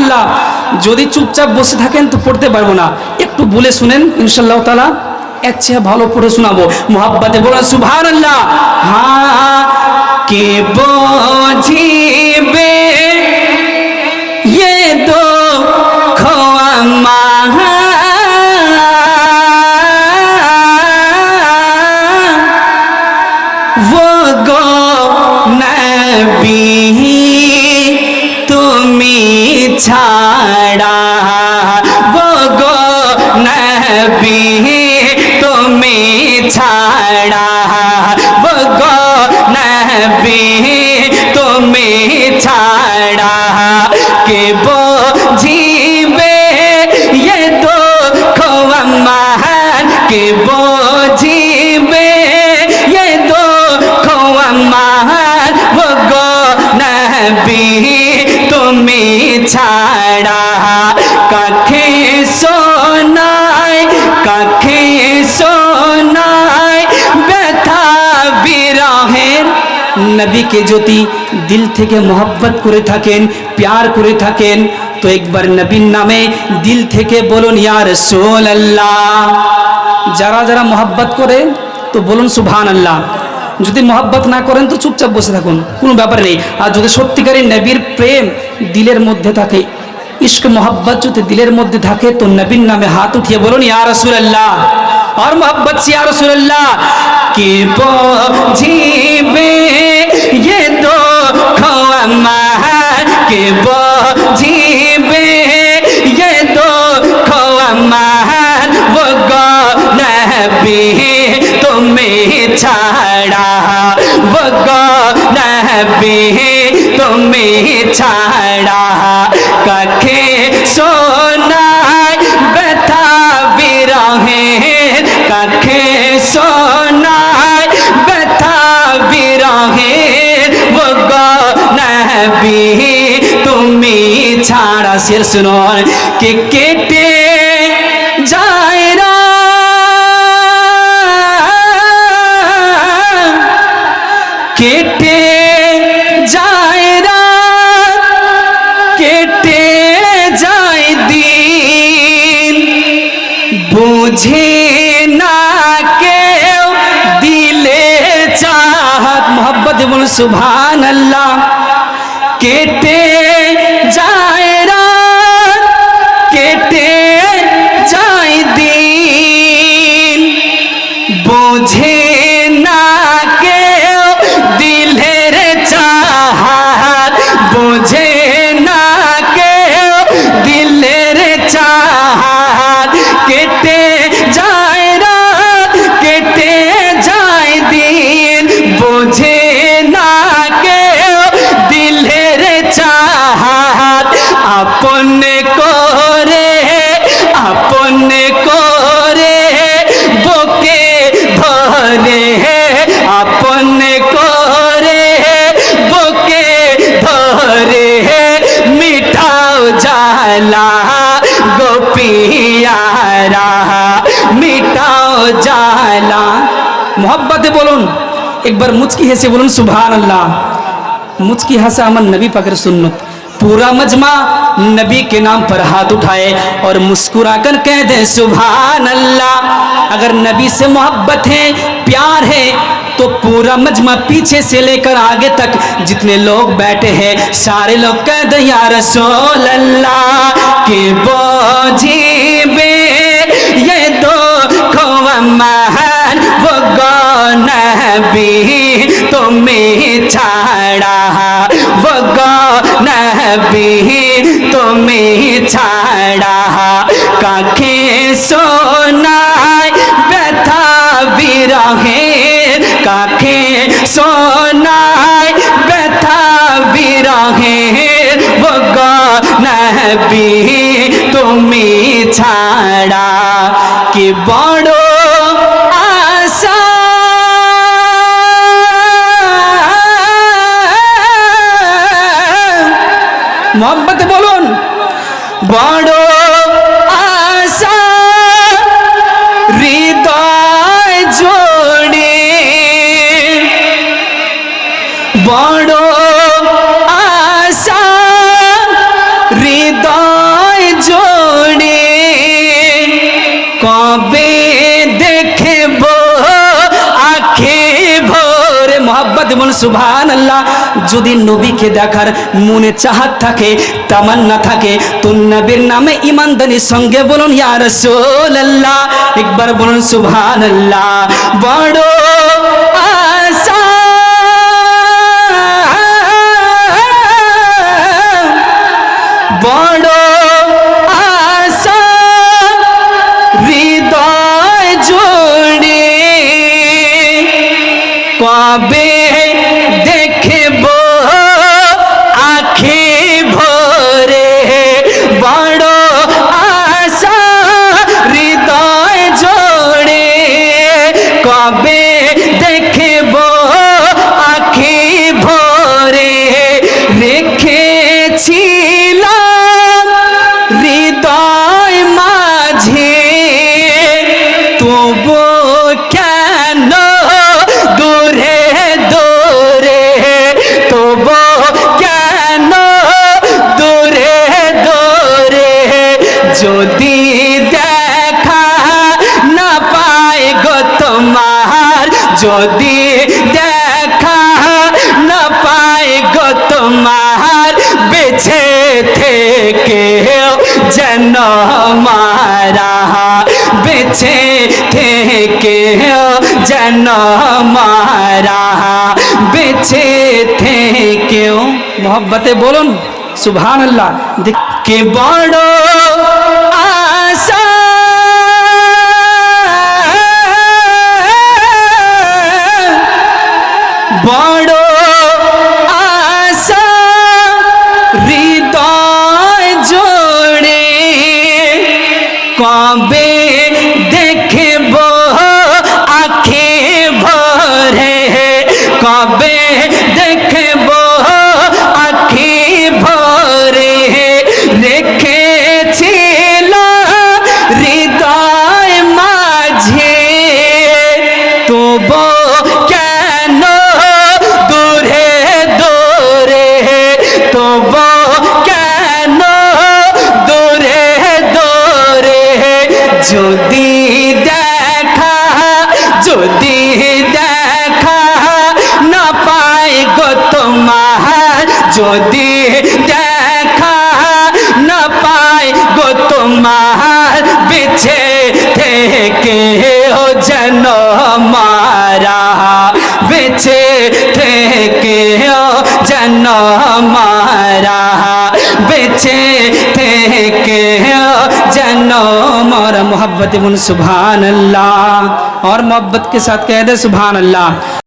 আল্লাহ যদি চুপচাপ বসে থাকেন তো পড়তে পারব না। একটু বলে শুনেন ইনশাল্লাহ তালা এর চেয়ে ভালো পড়ে শোনাবো। মোহাব্বাতে বলা সুভান আল্লাহ হা, কে বোঝিবে? বুঝিবে এ দুঃখ আমার ভগো নবী, তুমি ছাড়া কাকে সোনায় কাকে সোনায় ব্যথা বিরহের নবীকে যদি দিল থেকে মোহাব্বত করে থাকেন, প্যার করে থাকেন, তো একবার নবীন নামে দিল থেকে বলুন ইয়ার সোল আল্লাহ যারা যারা মহাব্বত করে, তো বলুন সুভান আল্লাহ যদি মহাব্বত না করেন, তো চুপচাপ বসে থাকুন, কোনো ব্যাপার নেই। আর যদি সত্যিকারী নবীর প্রেম দিলের মধ্যে থাকে ইস্ক মহাব্বত যদি দিলের মধ্যে থাকে, তো নবীর নামে হাত উঠিয়ে বলুন, ইয়া রাসূলুল্লাহ। আর মোহাব্বত সে, ইয়া রাসূলুল্লাহ। কি বুঝিবে ইয়ে দুঃখ আমার? কে বুঝিবে چھاڑا۔ وہ گا نہ تمہیں چھاڑا۔ ککھے سونا بیتھا بھی رہے۔ ککھے سونا بیتھا بھی رہے۔ وہ گا بھی تمہیں چھاڑا۔ سیر سنو۔ کہ کے কেটে যায় রাত, কেটে যায় দিন। বুঝে না কেউ দিলে চাহাত মোহব্বত বল সুভান আল্লাহ কেটে যায় جالا۔ محبت بولن۔ ایک بار مجھ کی মুচকি بولن سبحان اللہ مجھ کی হাসা আমার نبی پکر سنت۔ پورا مجمع نبی کے نام پر ہاتھ اٹھائے اور مسکرا کر کہہ دے سبحان اللہ اگر نبی سے محبت ہے، پیار ہے تو پورا مجمع پیچھے سے لے کر آگے تک جتنے لوگ بیٹھے ہیں، سارے لوگ کہہ دیں یا رسول اللہ، کہ بوجھی بے یہ دو مہن وہ گون بھی تمہیں چھاڑا، وہ گون بھی تمہیں چھاڑا۔ کا سونا بیٹھا بھی رہے সোনায় ব্যথা বিরহে वो गो নবী তুমি ছাড়া কি বড় আশা? মোহাম্মতে বলুন বড় মোহাব্বত বলুন সুবহান আল্লাহ যদি নবীকে দেখার মনে চাহাত থাকে, তামান্না থাকে, তো নবীর নামে ইমানদারির সঙ্গে বলুন, ইয়া রাসূলুল্লাহ, একবার বলুন সুবহান আল্লাহ বড় আশা। বড় আশা, হৃদয় জুড়ে, কবে যদি দেখা না পাই গো তোমার বেছে থেকে যেন মারা বেছে থেকে যেন মারা বেছে থেকেও মোহব্বতে বলুন সুবহান আল্লাহ কে বড় বড় আশা হৃদয় জোড়ে কবে যদি দেখা না পায় গো তোমার পিছে থেকে ও যেন মারা। বেছে থেকে ও যেন মারা। বেছে থেকে ও যেন اور محبت من سبحان اللہ اور محبت کے ساتھ کہہ دے سبحان اللہ